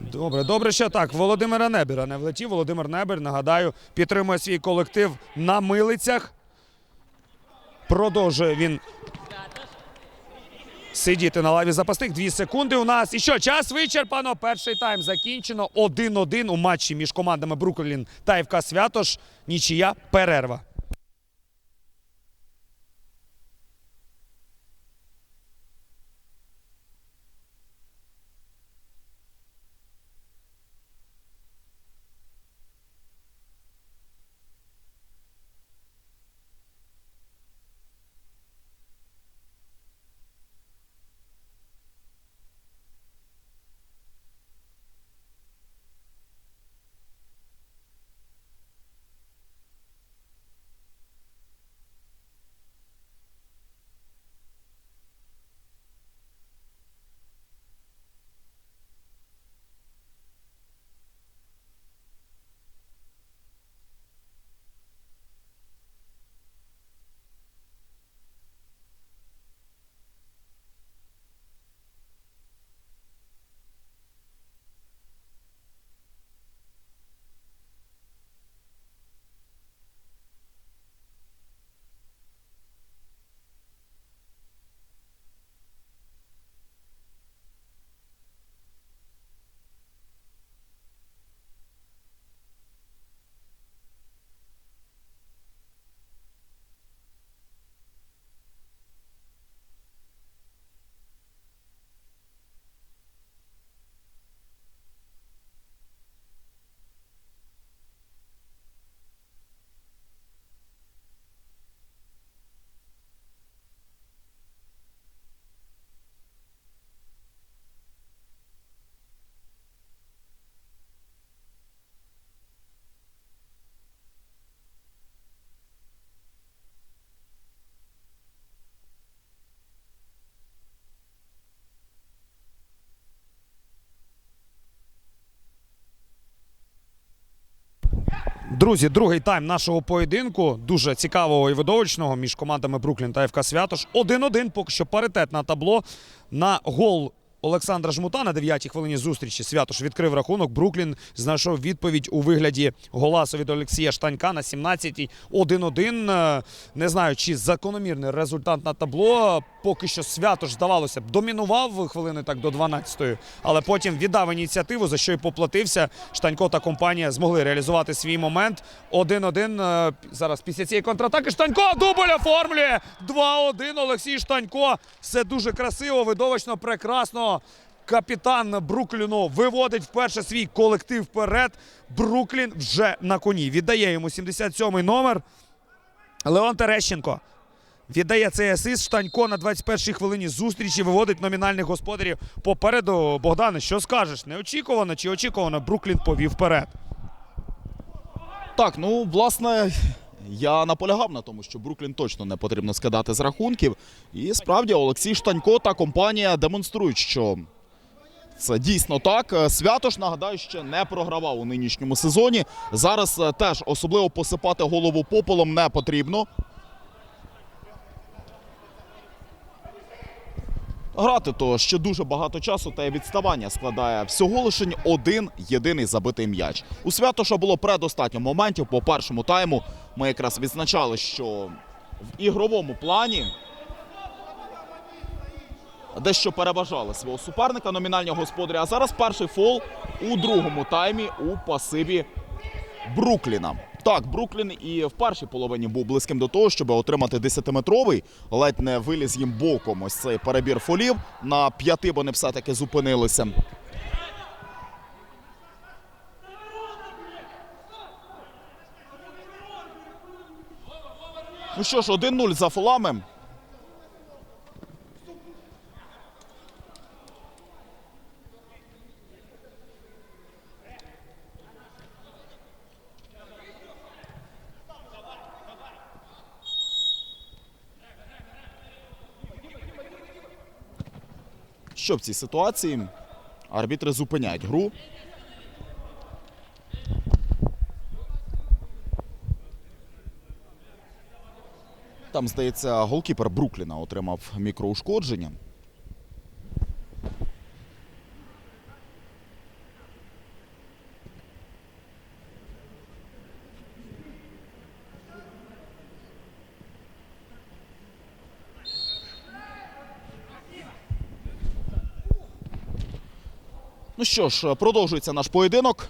Добре, добре, що так. Володимира Небіра не влетів. Володимир Небір, нагадаю, підтримує свій колектив на милицях. Продовжує він сидіти на лаві запасних. Дві секунди у нас. І що, час вичерпано. Перший тайм закінчено. 1-1 у матчі між командами Бруклін та ФК Святош. Нічия перерва. Друзі, другий тайм нашого поєдинку, дуже цікавого і видовищного між командами Бруклін та ФК Святош. 1-1, поки що паритет на табло. На гол Олександра Жмута на 9-й хвилині зустрічі Святош відкрив рахунок. Бруклін знайшов відповідь у вигляді голасу від Олексія Штанька на 17-й. 1-1. Е, Не знаю, чи закономірний результат на табло. Поки що Святош, здавалося б, домінував хвилини так до 12-ї, але потім віддав ініціативу, за що й поплатився. Штанько та компанія змогли реалізувати свій момент. 1-1. Е, Зараз після цієї контратаки Штанько дубль оформлює. 2-1. Олексій Штанько. Все дуже красиво, видовищно, прекрасно. Капітан Брукліну виводить вперше свій колектив вперед. Бруклін вже на коні. Віддає йому 77-й номер. Леон Терещенко віддає цей асист. Штанько на 21-й хвилині зустрічі виводить номінальних господарів попереду. Богдане, що скажеш? Неочікувано чи очікувано? Бруклін повів вперед. Так, ну власне, я наполягав на тому, що Бруклін точно не потрібно скидати з рахунків. І справді Олексій Штанько та компанія демонструють, що це дійсно так. Е, Святош, нагадаю, ще не програвав у нинішньому сезоні. Зараз е, теж особливо посипати голову попелом не потрібно. Грати то ще дуже багато часу, та й відставання складає всього лише один єдиний забитий м'яч. У Святоша було предостатньо моментів по першому тайму. Ми якраз відзначали, що в ігровому плані дещо переважали свого суперника, номінальні господарі. А зараз перший фол у другому таймі у пасиві Брукліна. Так, Бруклін і в першій половині був близьким до того, щоб отримати 10-метровий. Ледь не виліз їм боком ось цей перебір фолів. На п'яти вони все-таки зупинилися. Ну що ж, 1-0 за фолами. Що в цій ситуації? Арбітри зупиняють гру. Там, здається, голкіпер Брукліна отримав мікроушкодження. Ну що ж, продовжується наш поєдинок.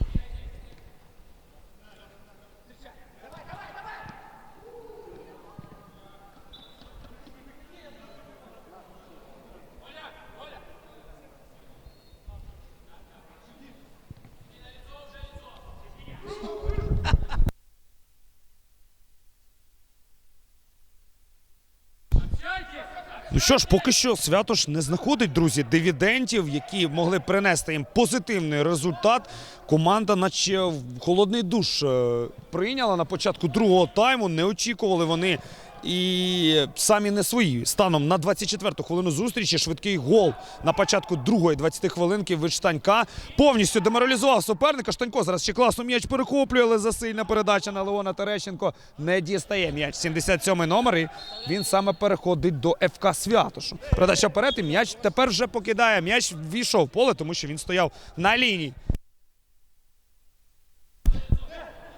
Що ж, поки що свято ж не знаходить, друзі, дивідентів, які могли принести їм позитивний результат. Команда, наче в холодний душ е, прийняла на початку другого тайму. Не очікували вони і самі не свої. Станом на 24-ту хвилину зустрічі швидкий гол на початку другої 20 хвилинки від Штанька повністю деморалізував суперника. Штанько зараз ще класно м'яч перехоплює, але засильна передача на Леона Терещенко не дістає м'яч. 77-й номер. І він саме переходить до ФК Святошу. Передача вперед і м'яч тепер вже покидає. М'яч війшов в поле, тому що він стояв на лінії.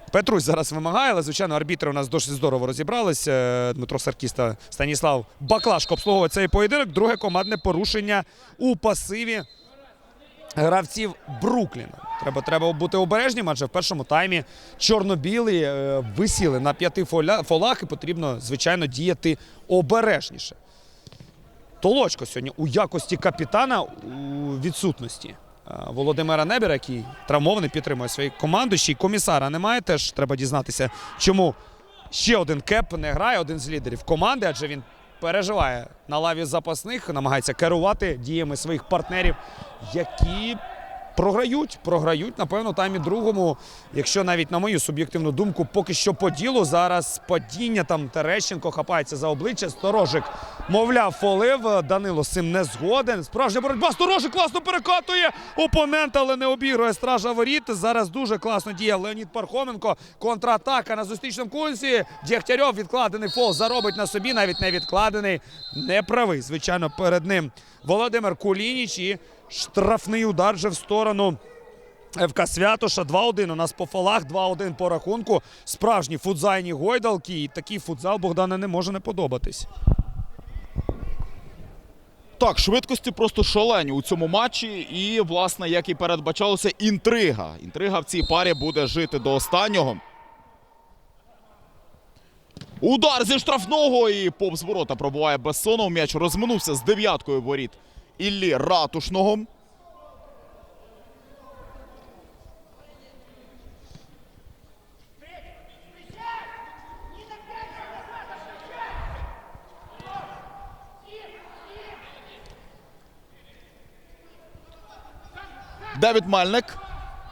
Петрусь зараз вимагає, але звичайно арбітри у нас досить здорово розібрались. Е, Дмитро Саркіс та Станіслав Баклашко обслуговує цей поєдинок. Друге командне порушення у пасиві гравців Брукліна. Треба, треба бути обережнім, адже в першому таймі чорно-білі е, висіли на п'яти фолах і потрібно, звичайно, діяти обережніше. Толочко сьогодні у якості капітана у відсутності. Е, Володимира Небіра, який травмований, підтримує свою команду. Ще й комісара немає. Теж треба дізнатися, чому ще один кеп не грає, один з лідерів команди, адже він переживає на лаві запасних, намагається керувати діями своїх партнерів, які програють. Програють, напевно, таймі другому. Якщо навіть на мою суб'єктивну думку, поки що по ділу зараз падіння там Терещенко хапається за обличчя. Сторожик, мовляв, фолив. Данило з цим не згоден. Справжня боротьба. Сторожик класно перекатує опонента, але не обігрує стража воріт. Зараз дуже класно діє Леонід Пархоменко. Контратака на зустрічному курсі. Дєгтярьов відкладений фол заробить на собі, навіть не відкладений. Не правий. Звичайно, перед ним Володимир Кулініч і штрафний удар вже в сторону. ФК Святоша 2-1 у нас по фалах, 2-1 по рахунку. Справжні футзальні гойдалки. І такий футзал Богдана не може не подобатись. Так, швидкості просто шалені у цьому матчі. І, власне, як і передбачалося, інтрига. Інтрига в цій парі буде жити до останнього. Удар зі штрафного і повз ворота пробуває Бессонов. М'яч розминувся з дев'яткою воріт Іллі Ратушного. Девід Мельник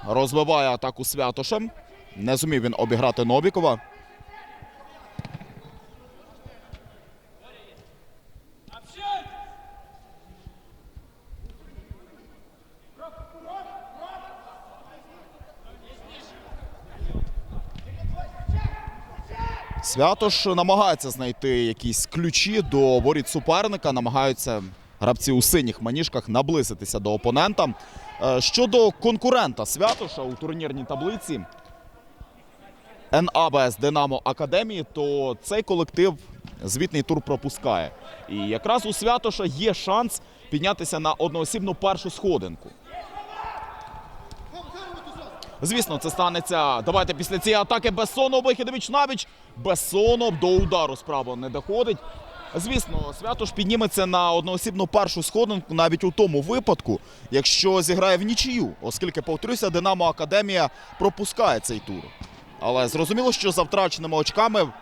розбиває атаку Святошем. Не зумів він обіграти Новікова. Святош намагається знайти якісь ключі до воріт суперника, намагаються гравці у синіх маніжках наблизитися до опонента. Е, Щодо конкурента Святоша у турнірній таблиці НАБС Динамо Академії, то цей колектив звітний тур пропускає. І якраз у Святоша є шанс піднятися на одноосібну першу сходинку. Звісно, це станеться. Давайте після цієї атаки Бессонов, Вихідович Навіч. Бессонов до удару справа не доходить. Звісно, Святош підніметься на одноосібну першу сходинку навіть у тому випадку, якщо зіграє в нічию, оскільки, повторюся, Динамо Академія пропускає цей тур. Але зрозуміло, що за втраченими очками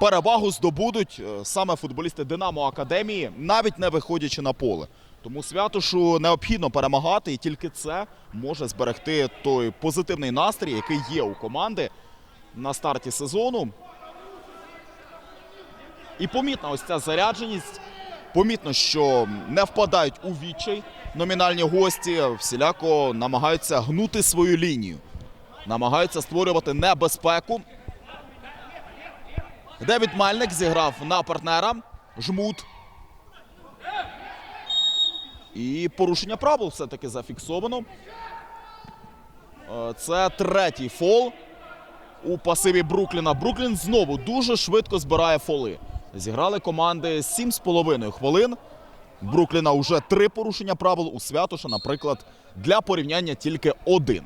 перевагу здобудуть е, саме футболісти Динамо Академії, навіть не виходячи на поле. Тому Святошу необхідно перемагати, і тільки це може зберегти той позитивний настрій, який є у команди на старті сезону. І помітна ось ця зарядженість. Помітно, що не впадають у відчай номінальні гості, всіляко намагаються гнути свою лінію, намагаються створювати небезпеку. Девід Мальник зіграв на партнера. Жмут. І порушення правил все-таки зафіксовано. Е, Це третій фол у пасиві Брукліна. Бруклін знову дуже швидко збирає фоли. Зіграли команди 7,5 хвилин. Брукліна вже три порушення правил у Святоша, наприклад, для порівняння тільки один.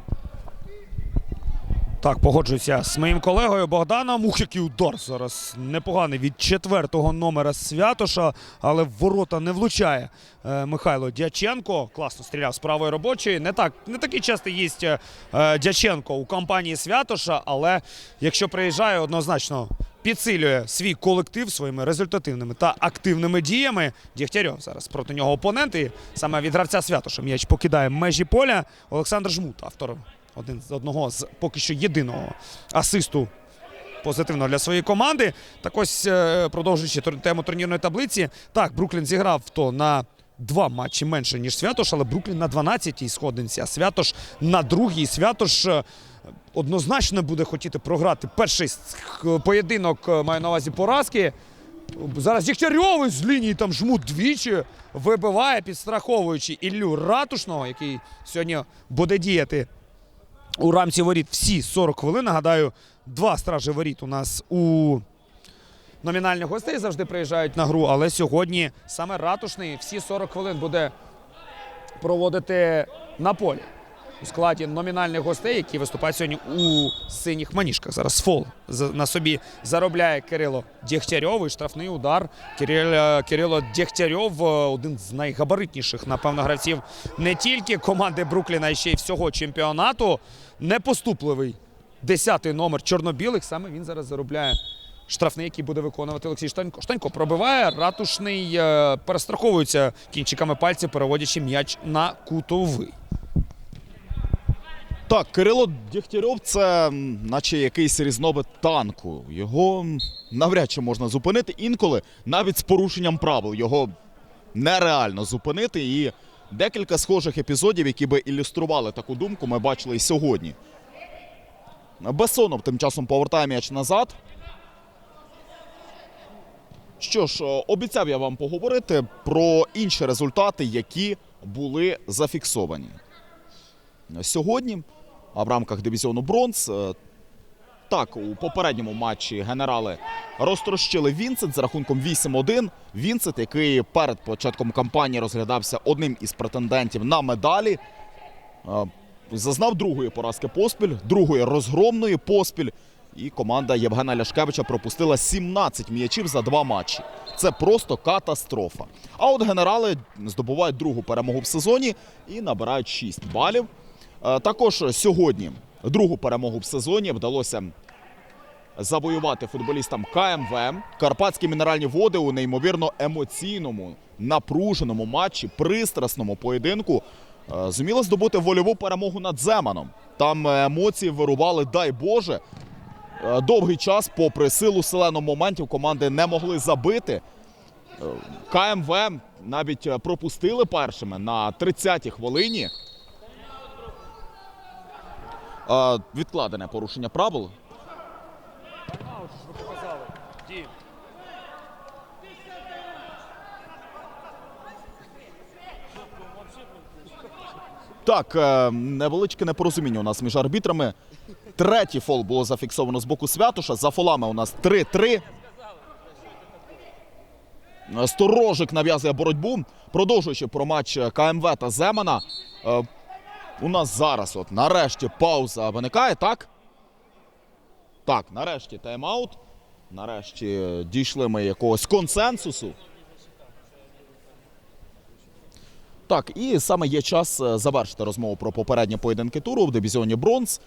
Так, погоджуюся з моїм колегою Богданом. Ух, який удар зараз непоганий від четвертого номера Святоша, але в ворота не влучає е, Михайло Дяченко. Класно стріляв з правої робочої. Не так не такий часто їсть е, е, Дяченко у компанії Святоша, але якщо приїжджає, однозначно підсилює свій колектив своїми результативними та активними діями. Дігтярьов зараз проти нього опоненти. Саме від гравця Святоша м'яч покидає межі поля. Олександр Жмут, автор один з одного з поки що єдиного асисту позитивно для своєї команди. Так ось, е, продовжуючи тему турнірної таблиці, так, Бруклін зіграв то на два матчі менше, ніж Святош, але Бруклін на 12-й сходинці, а Святош на другій. Святош е, однозначно буде хотіти програти перший поєдинок, е, маю на увазі поразки. Зараз Дігтярьовий з лінії там жмут двічі вибиває, підстраховуючи Іллю Ратушного, який сьогодні буде діяти у рамці воріт всі 40 хвилин. Нагадаю, два стражі воріт у нас у номінальних гостей завжди приїжджають на гру, але сьогодні саме ратушний всі 40 хвилин буде проводити на полі у складі номінальних гостей, які виступають сьогодні у синіх маніжках. Зараз фол на собі заробляє Кирило Дєгтярьов. І штрафний удар. Кирило, Кирило Дєгтярьов е, один з найгабаритніших, напевно, гравців не тільки команди Брукліна, а ще й всього чемпіонату. Непоступливий десятий номер чорно-білих. Саме він зараз заробляє. Штрафний, який буде виконувати Олексій Штанько. Штанько пробиває, ратушний е, перестраховується кінчиками пальців, переводячи м'яч на кутовий. Так, Кирило Дєгтярьов це наче якийсь різновид танку. Його навряд чи можна зупинити. Інколи навіть з порушенням правил його нереально зупинити. І декілька схожих епізодів, які би ілюстрували таку думку, ми бачили і сьогодні. Бесонов тим часом повертає м'яч назад. Що ж, обіцяв я вам поговорити про інші результати, які були зафіксовані. Сьогодні, в рамках дивізіону бронз, е, так, у попередньому матчі генерали розтрощили Вінцет з рахунком 8-1. Вінцет, який перед початком кампанії розглядався одним із претендентів на медалі, е, зазнав другої поразки поспіль, другої розгромної поспіль. І команда Євгена Ляшкевича пропустила 17 м'ячів за два матчі. Це просто катастрофа. А от генерали здобувають другу перемогу в сезоні і набирають 6 балів. Е, Також сьогодні другу перемогу в сезоні вдалося завоювати футболістам КМВ. Карпатські мінеральні води у неймовірно емоційному, напруженому матчі, пристрасному поєдинку е, зуміли здобути вольову перемогу над Земаном. Там емоції вирували, дай Боже. Е, Довгий час, попри силу селену моментів, команди не могли забити. КМВ навіть пропустили першими на 30-й хвилині. Е, Відкладене порушення правил. Так, е, невеличке непорозуміння у нас між арбітрами. Третій фол було зафіксовано з боку Святоша. За фолами у нас 3-3. Е, Сторожик нав'язує боротьбу. Продовжуючи про матч КМВ та Земана. У нас зараз, от нарешті, пауза виникає, так? Так, нарешті тайм-аут. Нарешті дійшли ми якогось консенсусу. Так, і саме є час е, завершити розмову про попередні поєдинки туру в дивізіоні бронз.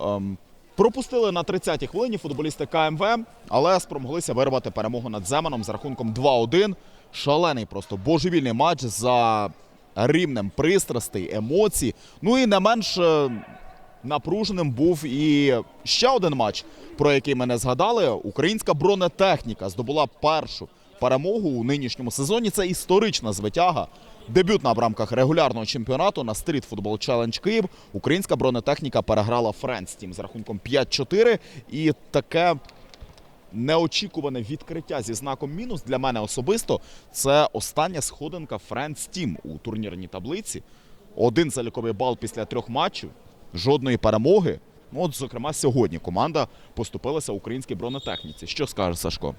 Ем, пропустили на 30-й хвилині футболісти КМВ, але спромоглися вирвати перемогу над Земаном з рахунком 2-1. Шалений просто божевільний матч за рівнем пристрастей, емоцій. Ну і не менш е, напруженим був і ще один матч, про який ми не згадали. Українська бронетехніка здобула першу перемогу у нинішньому сезоні. Це історична звитяга. Дебютна в рамках регулярного чемпіонату на Street Football Challenge Київ. Українська бронетехніка переграла Friends Team з рахунком 5-4. І таке неочікуване відкриття зі знаком мінус для мене особисто. Це остання сходинка Friends Team у турнірній таблиці. Один заліковий бал після трьох матчів, жодної перемоги. Ну, от, зокрема, сьогодні команда поступилася українській бронетехніці. Що скаже Сашко?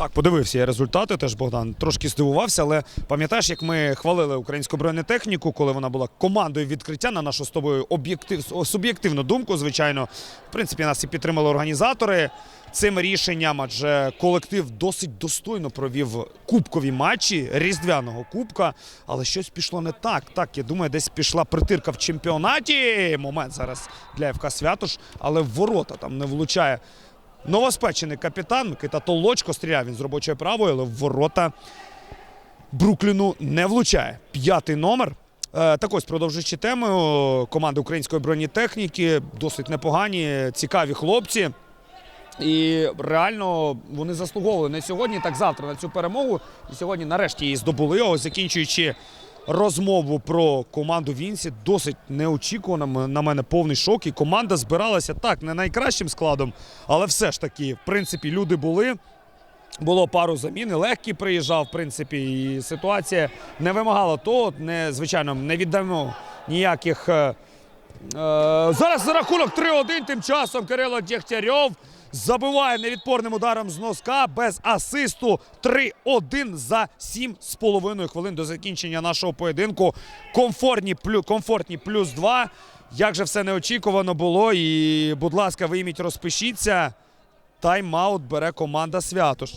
Так, подивився я результати. Теж Богдан трошки здивувався, але пам'ятаєш, як ми хвалили українську бронетехніку, коли вона була командою відкриття на нашу з тобою об'єктив суб'єктивну думку. Звичайно, в принципі, нас і підтримали організатори цим рішенням, адже колектив досить достойно провів кубкові матчі різдвяного кубка, але щось пішло не так. Так, я думаю, десь пішла притирка в чемпіонаті. Момент зараз для ФК Святош, але ворота там не влучає. Новоспечений капітан Микита Толочко стріляв він з робочої правої, але в ворота Брукліну не влучає. П'ятий номер. Е, Так ось, продовжуючи тему, команда української бронетехніки досить непогані, цікаві хлопці. І реально вони заслуговували не сьогодні, так завтра на цю перемогу. І сьогодні нарешті її здобули. Ось закінчуючи розмову про команду Вінсі, досить неочікувано. На мене повний шок. І команда збиралася так, не найкращим складом, але все ж таки, в принципі, люди були. Було пару замін, і легкий приїжджав, в принципі, і ситуація не вимагала того. Не, звичайно, не віддамо ніяких. е, е, зараз за рахунок 3-1 тим часом Кирило Дєхтярьов забиває невідпорним ударом з носка без асисту 3-1 за 7,5 хвилин до закінчення нашого поєдинку. Комфортні, плю, комфортні плюс 2. Як же все неочікувано було. І, будь ласка, вийміть, розпишіться. Тайм-аут бере команда Святош.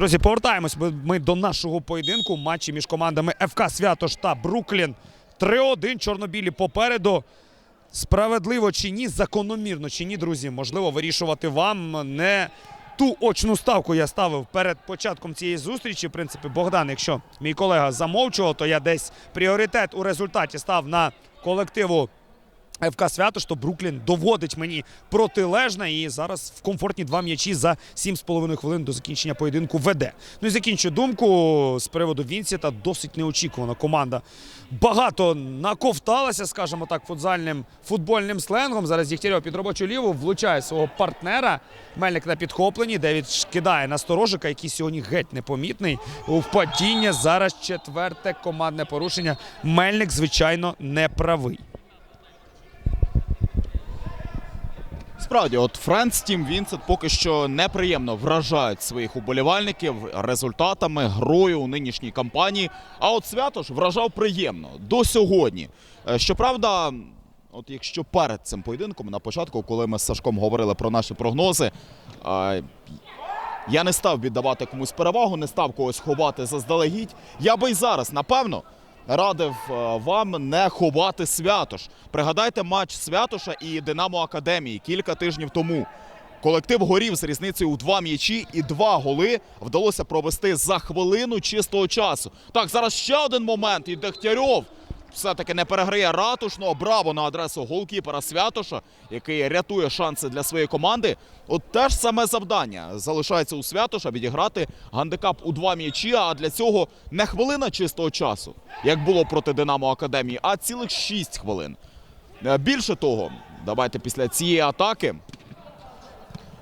Друзі, повертаємось ми, до нашого поєдинку. Матчі між командами ФК Святош та Бруклін. 3-1 чорнобілі попереду. Справедливо чи ні, закономірно чи ні, друзі, можливо, вирішувати вам не ту очну ставку я ставив перед початком цієї зустрічі. В принципі, Богдан, якщо мій колега замовчував, то я десь пріоритет у результаті став на колективу ФК Святош, то Бруклін доводить мені протилежне і зараз в комфортні два м'ячі за 7,5 хвилин до закінчення поєдинку веде. Ну і закінчу думку з приводу Вінсіта. Досить неочікувана команда. Багато наковталася, скажімо так, футзальним футбольним сленгом. Зараз Дігтярьов під робочу ліву влучає свого партнера. Мельник на підхопленні. Девід кидає на сторожика, який сьогодні геть непомітний. У падіння зараз четверте командне порушення. Мельник, звичайно, не правий. Справді, от Френц Тім Вінсент поки що неприємно вражають своїх уболівальників результатами, грою у нинішній кампанії. А от Святош вражав приємно до сьогодні. Е, Щоправда, от якщо перед цим поєдинком, на початку, коли ми з Сашком говорили про наші прогнози, я не став віддавати комусь перевагу, не став когось ховати заздалегідь. Я би й зараз, напевно, радив е, вам не ховати Святош. Пригадайте матч Святоша і Динамо Академії кілька тижнів тому. Колектив горів з різницею у два м'ячі і два голи вдалося провести за хвилину чистого часу. Так, зараз ще один момент. І Дегтярьов все-таки не переграє ратушного. Браво на адресу голкіпера Святоша, який рятує шанси для своєї команди. От те ж саме завдання залишається у Святоша відіграти гандикап у два м'ячі. А для цього не хвилина чистого часу, як було проти Динамо Академії, а цілих шість хвилин. Е, Більше того, давайте після цієї атаки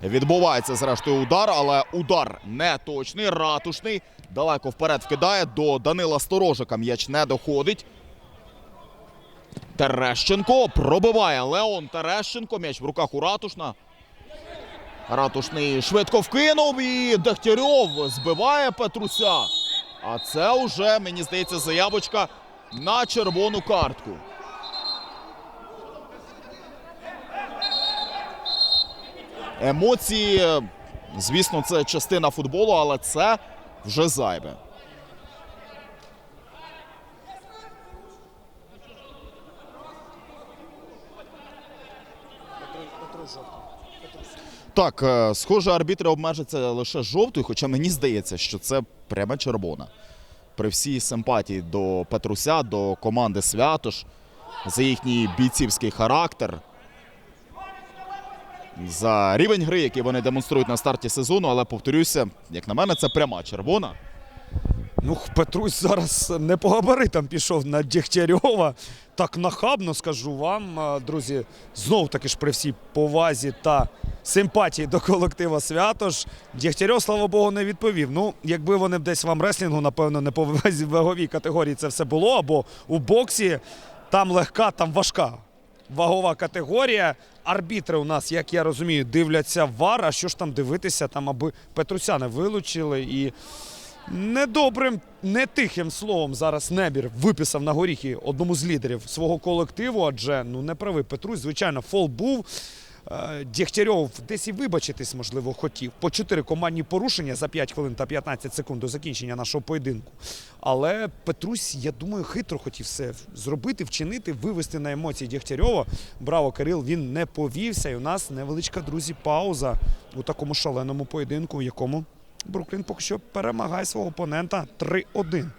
Відбувається зрештою удар, але удар не точний, ратушний. Далеко вперед вкидає до Данила Сторожика. М'яч не доходить. Терещенко пробиває Леон Терещенко. М'яч в руках у Ратушна. Ратушний швидко вкинув і Дегтярьов збиває Петруся. А це вже, мені здається, заявочка на червону картку. Емоції Звісно, це частина футболу, але це вже зайве. Так, е, схоже, арбітри обмежаться лише жовтою, хоча мені здається, що це прямо червона. При всій симпатії до Петруся, до команди Святош, за їхній бійцівський характер, за рівень гри, який вони демонструють на старті сезону, але повторюся, як на мене, це пряма червона. Ну, Петрусь зараз не по габаритам пішов на Дєгтярьова. Так нахабно скажу вам, друзі, знов таки ж при всій повазі та симпатії до колектива Святош. Дєгтярьов, слава Богу, не відповів. Ну, якби вони десь в амреслінгу, напевно, не по ваговій категорії це все було, або у боксі там легка, там важка. Вагова категорія. Арбітри у нас, як я розумію, дивляться вар. А що ж там дивитися, там, аби Петруся не вилучили і. Недобрим, не тихим словом зараз Небір виписав на горіхи одному з лідерів свого колективу, адже ну не правий Петрусь, звичайно, фол був. Е, Дєгтярьов десь і вибачитись, можливо, хотів. По чотири командні порушення за 5 хвилин та 15 секунд до закінчення нашого поєдинку. Але Петрусь, я думаю, хитро хотів все зробити, вчинити, вивести на емоції Дєгтярьова. Браво, Кирил, він не повівся. І у нас невеличка, друзі, пауза у такому шаленому поєдинку, в якому Бруклін поки що перемагає свого опонента 3-1.